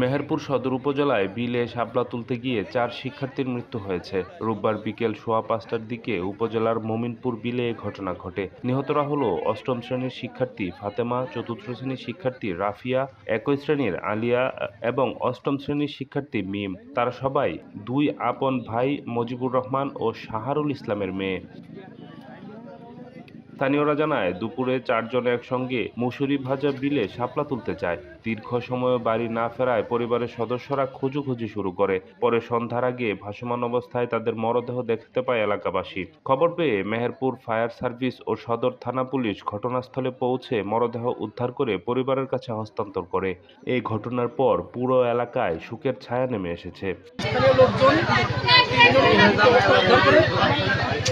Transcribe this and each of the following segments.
মেহেরপুর সদর উপজেলায় বিলে শাপলা তুলতে গিয়ে চার শিক্ষার্থীর মৃত্যু হয়েছে। রোববার বিকেল সোয়া পাঁচটার দিকে উপজেলার মমিনপুর বিলে এ ঘটনা ঘটে। নিহতরা হলো অষ্টম শ্রেণির শিক্ষার্থী ফাতেমা, চতুর্থ শ্রেণির শিক্ষার্থী রাফিয়া, একই শ্রেণির আলিয়া এবং অষ্টম শ্রেণির শিক্ষার্থী মিম। তারা সবাই দুই আপন ভাই মজিবুর রহমান ও শাহারুল ইসলামের মেয়ে। স্থানীয়রা জানায়, দুপুরে চারজন একসঙ্গে মুসুরি ভাজা বিলে শাপলা তুলতে যায় দীর্ঘ সময় বাড়ি না ফেরায় পরিবারের সদস্যরা খোঁজোখুঁজি শুরু করে। পরে সন্ধ্যার আগে ভাসমান অবস্থায় তাদের মরদেহ দেখতে পায় এলাকাবাসী। খবর পেয়ে মেহেরপুর ফায়ার সার্ভিস ও সদর থানা পুলিশ ঘটনাস্থলে পৌঁছে মরদেহ উদ্ধার করে পরিবারের কাছে হস্তান্তর করে। এই ঘটনার পর পুরো এলাকায় শোকের ছায়া নেমে এসেছে।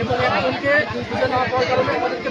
এবং একজনকে না পাওয়ার কারণে